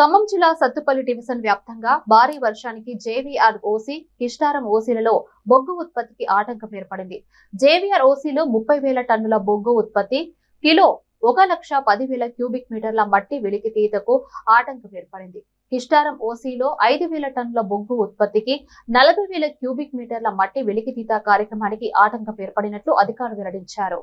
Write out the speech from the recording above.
ఖమ్మం జిల్లా సత్తుపల్లి డివిజన్ వ్యాప్తంగా భారీ వర్షానికి జేవీఆర్ ఓసీ కిష్టారం ఓసీలలో బొగ్గు ఉత్పత్తికి ఆటంకం ఏర్పడింది. జేవీఆర్ ఓసీలో ముప్పై వేల టన్నుల బొగ్గు ఉత్పత్తి కిలో ఒక లక్ష పదివేల క్యూబిక్ మీటర్ల మట్టి వెలికితీతకు ఆటంకం ఏర్పడింది. కిష్టారం ఓసీలో ఐదు వేల టన్నుల బొగ్గు ఉత్పత్తికి నలభై వేల క్యూబిక్ మీటర్ల మట్టి వెలికితీత కార్యక్రమానికి ఆటంకం ఏర్పడినట్లు అధికారులు వెల్లడించారు.